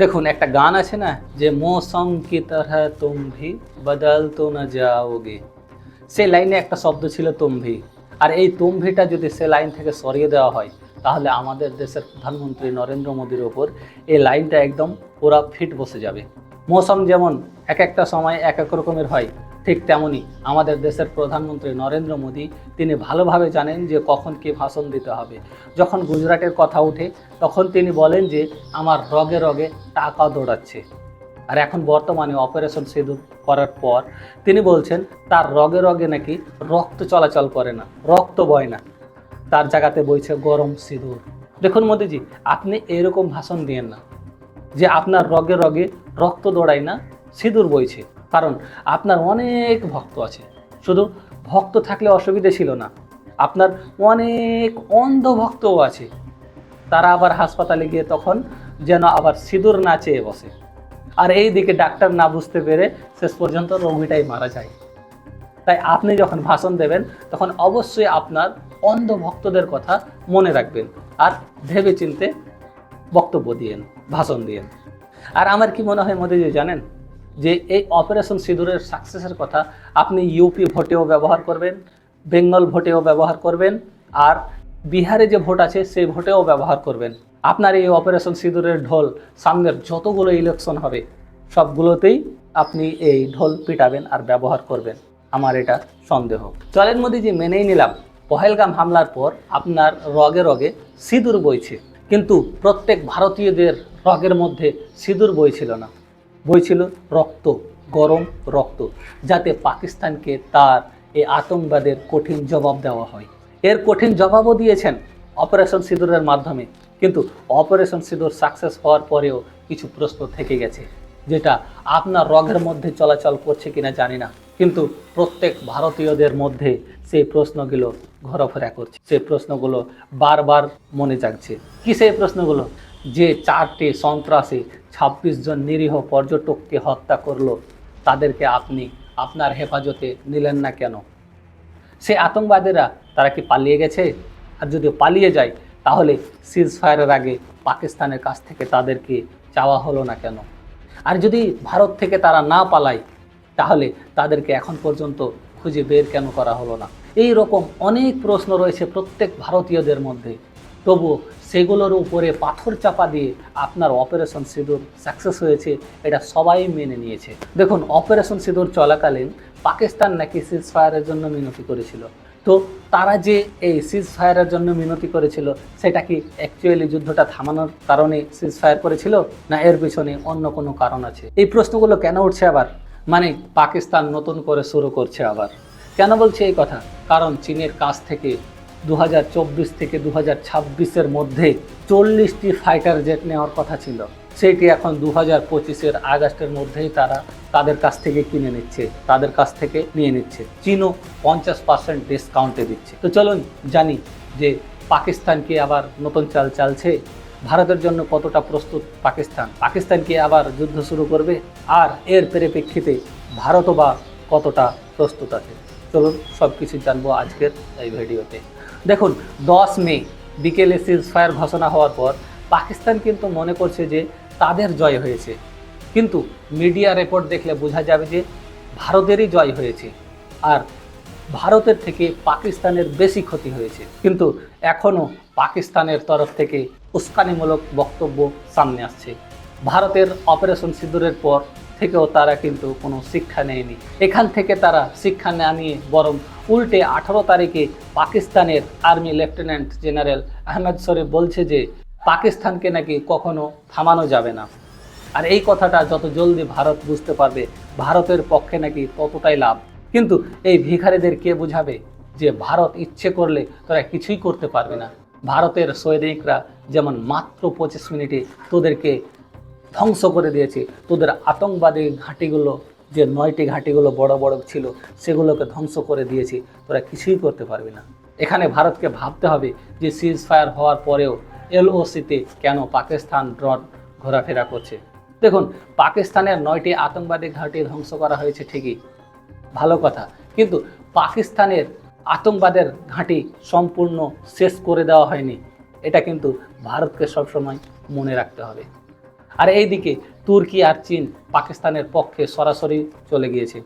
দেখুন, একটা গান আছে না, যে মৌসম কি তরহ তুম ভি বদল তো না যাওগে? সেই লাইনে একটা শব্দ ছিল তুমভি আর এই তুমভিটা যদি সে লাইন থেকে সরিয়ে দেওয়া হয়, তাহলে আমাদের দেশের প্রধানমন্ত্রী নরেন্দ্র মোদীর ওপর এই লাইনটা একদম পুরা ফিট বসে যাবে। মৌসম যেমন এক একটা সময় এক এক রকমের হয় ঠিক তেমনই আমাদের দেশের প্রধানমন্ত্রী নরেন্দ্র মোদী, তিনি ভালোভাবে জানেন যে কখন কী ভাষণ দিতে হবে। যখন গুজরাটের কথা ওঠে, তখন তিনি বলেন যে আমার রগে রগে টাকা দৌড়াচ্ছে। আর এখন বর্তমানে অপারেশন সিঁদুর করার পর তিনি বলছেন, তার রগে রগে নাকি রক্ত চলাচল করে না, রক্ত বয় না। তার জায়গাতে বইছে গরম সিঁদুর। দেখুন মোদিজি, আপনি এরকম ভাষণ দিয়েন না যে আপনার রগে রগে রক্ত দৌড়ায় না, সিঁদুর বইছে। কারণ আপনার অনেক ভক্ত আছে। শুধু ভক্ত থাকলে অসুবিধে ছিল না। আপনার অনেক অন্ধ ভক্তও আছে। তারা আবার হাসপাতালে গিয়ে তখন যেন আবার সিঁদুর না চেয়ে বসে। আর এই দিকে ডাক্তার না বুঝতে পেরে শেষ পর্যন্ত রোগীটাই মারা যায়। তাই আপনি যখন ভাষণ দেবেন, তখন অবশ্যই আপনার অন্ধ ভক্তদের কথা মনে রাখবেন আর ভেবে চিনতে বক্তব্য দিয়েন, ভাষণ দিয়েন। আর আমার কি মনে হয় মোদীজি জানেন? যে এই অপারেশন সিঁদুরের সাকসেসের কথা, আপনি ইউপি ভোটেও ব্যবহার করবেন বেঙ্গল ভোটেও ব্যবহার করবেন, আর বিহারে যে ভোট আছে, সেই ভোটেও ব্যবহার করবেন। আপনার এই অপারেশন সিঁদুরের ঢোল, সামনের যতগুলো ইলেকশন হবে, সবগুলোতেই আপনি এই ঢোল পিটাবেন আর ব্যবহার করবেন। আমার এটা সন্দেহ। চলেন মোদিজি মেনেই নিলাম। পহেলগাম হামলার পর আপনার রগে রগে সিঁদুর বইছে। কিন্তু প্রত্যেক ভারতীয়দের রগের মধ্যে সিঁদুর বইছিল না। বইছিল রক্ত, গরম রক্ত, যাতে পাকিস্তানকে তার এই আতঙ্কবাদের কঠিন জবাব দেওয়া হয়। এর কঠিন জবাবও দিয়েছেন অপারেশন সিঁদুরের মাধ্যমে। কিন্তু অপারেশন সিঁদুর সাকসেস হওয়ার পরেও কিছু প্রশ্ন থেকে গেছে, যেটা আপনার রগের মধ্যে চলাচল করছে কিনা জানি না। কিন্তু প্রত্যেক ভারতীয়দের মধ্যে সেই প্রশ্নগুলো ঘোরাফেরা করছে। সেই প্রশ্নগুলো বারবার মনে জাগছে। কি সেই প্রশ্নগুলো? যে চারটি সন্ত্রাসী ছাব্বিশ জন নিরীহ পর্যটককে হত্যা করল, তাদেরকে আপনি আপনার হেফাজতে নিলেন না কেন? সে আতঙ্কবাদীরা, তারা কি পালিয়ে গেছে? আর যদি পালিয়ে যায়, তাহলে সিজ ফায়ারের আগে পাকিস্তানের কাছ থেকে তাদেরকে চাওয়া হলো না কেন? আর যদি ভারত থেকে তারা না পালায়, তাহলে তাদেরকে এখন পর্যন্ত খুঁজে বের কেন করা হলো না? এই রকম অনেক প্রশ্ন রয়েছে প্রত্যেক ভারতীয়দের মধ্যে। তবুও সেগুলোর উপরে পাথর চাপা দিয়ে আপনার অপারেশন সিঁদুর সাকসেস হয়েছে, এটা সবাই মেনে নিয়েছে। দেখুন অপারেশন সিঁদুর চলাকালীন পাকিস্তান নাকি সিজ ফায়ারের জন্য মিনতি করেছিল। তো তারা যে এই সিজ ফায়ারের জন্য মিনতি করেছিল, সেটা কি অ্যাকচুয়ালি যুদ্ধটা থামানোর কারণে সিজ ফায়ার করেছিল, না এর পিছনে অন্য কোনো কারণ আছে? এই প্রশ্নগুলো কেন উঠছে আবার? মানে পাকিস্তান নতুন করে শুরু করছে আবার। কেন বলছে এই কথা? কারণ চীনের কাছ থেকে দু থেকে দু হাজার মধ্যে চল্লিশটি ফাইটার জেট নেওয়ার কথা ছিল। সেটি এখন দু হাজার পঁচিশের আগস্টের মধ্যেই তারা তাদের কাছ থেকে কিনে নিচ্ছে, তাদের কাছ থেকে নিয়ে নিচ্ছে। চীনও পঞ্চাশ পার্সেন্ট ডিসকাউন্টে দিচ্ছে। তো চলুন জানি যে পাকিস্তান কি আবার নতুন চাল চালছে? ভারতের জন্য কতটা প্রস্তুত পাকিস্তান? পাকিস্তান কি আবার যুদ্ধ শুরু করবে? আর এর পরিপ্রেক্ষিতে ভারতও বা কতটা প্রস্তুত আছে? চলুন সব কিছু জানব আজকের এই ভিডিওতে। দেখুন, দশ মে বিকেলে সিজ ফায়ার ঘোষণা হওয়ার পর পাকিস্তান কিন্তু মনে করছে যে তাদের জয় হয়েছে। কিন্তু মিডিয়া রিপোর্ট দেখলে বোঝা যাবে যে ভারতেরই জয় হয়েছে আর ভারতের থেকে পাকিস্তানের বেশি ক্ষতি হয়েছে। কিন্তু এখনও পাকিস্তানের তরফ থেকে উস্কানিমূলক বক্তব্য সামনে আসছে। ভারতের অপারেশন সিঁদুরের পর থেকেও তারা কিন্তু কোনো শিক্ষা নেয়নি। এখান থেকে তারা শিক্ষা না নিয়ে বরং উল্টে আঠারো তারিখে পাকিস্তানের army lieutenant general Ahmed Sharif বলছে যে, পাকিস্তানকে নাকি কখনো থামানো যাবে না। আর এই কথাটা যত জলদি ভারত বুঝতে পারবে, ভারতের পক্ষে নাকি ততটাই লাভ। কিন্তু এই ভিখারিদের কে বুঝাবে যে, ভারত ইচ্ছে করলে তারা কিছুই করতে পারবে না। ভারতের সৈনিকরা যেমন মাত্র পঁচিশ মিনিটে তোদেরকে ধ্বংস করে দিয়েছে। তোদের আতঙ্কবাদী ঘাঁটিগুলো, যে নয়টি ঘাঁটিগুলো বড় বড় ছিল, সেগুলোকে ধ্বংস করে দিয়েছে। তোরা কিছুই করতে পারবি না। এখানে ভারতকে ভাবতে হবে যে সিজ ফায়ার হওয়ার পরেও এলওসিতে কেন পাকিস্তান ড্রন ঘোরাফেরা করছে। দেখুন, পাকিস্তানের নয়টি আতঙ্কবাদী ঘাঁটি ধ্বংস করা হয়েছে ঠিকই। ভালো কথা। কিন্তু পাকিস্তানের আতঙ্কবাদের ঘাঁটি সম্পূর্ণ শেষ করে দেওয়া হয়নি। এটা কিন্তু ভারতকে সবসময় মনে রাখতে হবে। আর এইদিকে তুর্কি আর চীন পাকিস্তানের পক্ষে সরাসরি চলে গিয়েছে।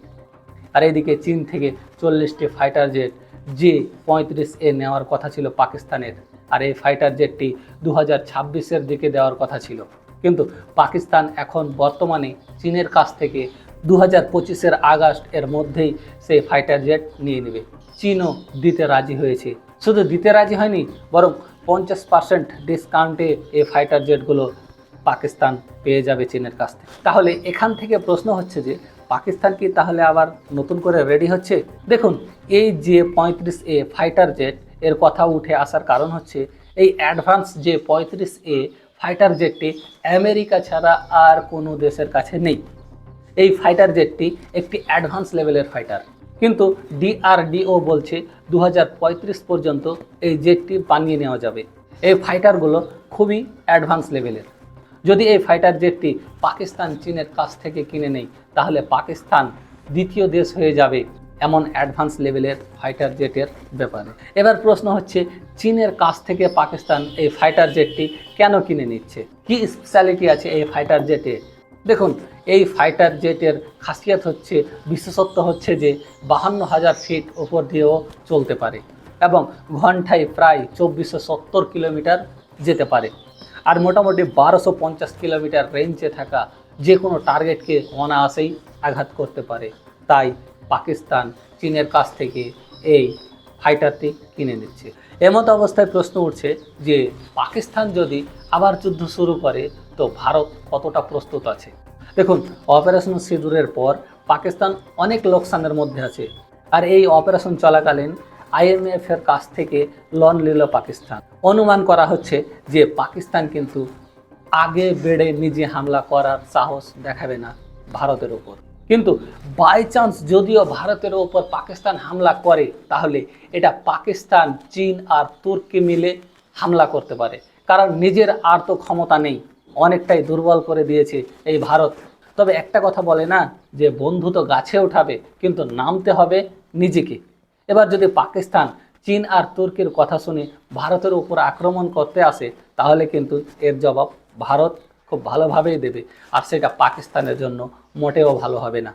আর এইদিকে চীন থেকে চল্লিশটি ফাইটার জেট যে পঁয়ত্রিশ এ নেওয়ার কথা ছিল পাকিস্তানের। আর এই ফাইটার জেটটি দু হাজার ছাব্বিশের দিকে দেওয়ার কথা ছিল। কিন্তু পাকিস্তান এখন বর্তমানে চীনের কাছ থেকে দু হাজার পঁচিশের আগস্ট এর মধ্যেই সেই ফাইটার জেট নিয়ে নেবে। চীনও দিতে রাজি হয়েছে। শুধু দিতে রাজি হয়নি, বরং পঞ্চাশ পার্সেন্ট ডিসকাউন্টে এই ফাইটার জেটগুলো পাকিস্তান পেয়ে যাবে চীনের কাছ থেকে। তাহলে এখান থেকে প্রশ্ন হচ্ছে যে, পাকিস্তান কি তাহলে আবার নতুন করে রেডি হচ্ছে? দেখুন, এই যে পঁয়ত্রিশ এ ফাইটার জেট এর কথা উঠে আসার কারণ হচ্ছে, এই অ্যাডভান্স যে পঁয়ত্রিশ এ ফাইটার জেটটি আমেরিকা ছাড়া আর কোনো দেশের কাছে নেই। এই ফাইটার জেটটি একটি অ্যাডভান্স লেভেলের ফাইটার কিন্তু ডিআরডিও বলছে দু হাজার পঁয়ত্রিশ পর্যন্ত এই জেটটি বানিয়ে নেওয়া যাবে। এই ফাইটারগুলো খুবই অ্যাডভান্স লেভেলের যদি এই ফাইটার জেটটি পাকিস্তান, চীনের কাছ থেকে কিনে নেই তাহলে পাকিস্তান দ্বিতীয় দেশ হয়ে যাবে এমন অ্যাডভান্স লেভেলের ফাইটার জেটের ব্যাপারে। এবার প্রশ্ন হচ্ছে, চীনের কাছ থেকে পাকিস্তান এই ফাইটার জেটটি কেন কিনে নিচ্ছে? কি স্পেশালিটি আছে এই ফাইটার জেটে দেখুন, এই ফাইটার জেটের খাসিয়াত হচ্ছে, বিশেষত্ব হচ্ছে যে বাহান্ন হাজার ফিট ওপর দিয়েও চলতে পারে এবং ঘন্টায় প্রায় চব্বিশশো সত্তর কিলোমিটার যেতে পারে। আর মোটামুটি বারোশো পঞ্চাশ কিলোমিটার রেঞ্জে থাকা যে কোনো টার্গেটকে অনায়াসেই আঘাত করতে পারে। তাই পাকিস্তান চীনের কাছ থেকে এই ফাইটারটি কিনে নিচ্ছে। এমতো অবস্থায় প্রশ্ন উঠছে যে, পাকিস্তান যদি আবার যুদ্ধ শুরু করে, তো ভারত কতটা প্রস্তুত আছে? দেখুন অপারেশন সিঁদুরের পর পাকিস্তান অনেক লোকসানের মধ্যে আছে। আর এই অপারেশন চলাকালীন আইএমএফ এর কাছ থেকে লোন নিল পাকিস্তান। অনুমান করা হচ্ছে যে পাকিস্তান কিন্তু আগে বেড়ে নিজে হামলা করার সাহস দেখাবে না ভারতের ওপর। কিন্তু বাই চান্স যদিও ভারতের ওপর পাকিস্তান হামলা করে, তাহলে এটা পাকিস্তান, চীন আর তুর্কি মিলে হামলা করতে পারে। কারণ নিজের আর তো ক্ষমতা নেই, অনেকটাই দুর্বল করে দিয়েছে এই ভারত। তবে একটা কথা বলে না, যে বন্ধু তো গাছে উঠাবে, কিন্তু নামতে হবে নিজেকে। এবার যদি পাকিস্তান, চীন আর তুর্কির কথা শুনে ভারতের উপর আক্রমণ করতে আসে, তাহলে কিন্তু এর জবাব ভারত খুব ভালোভাবেই দেবে। আর সেটা পাকিস্তানের জন্য মোটেও ভালো হবে না।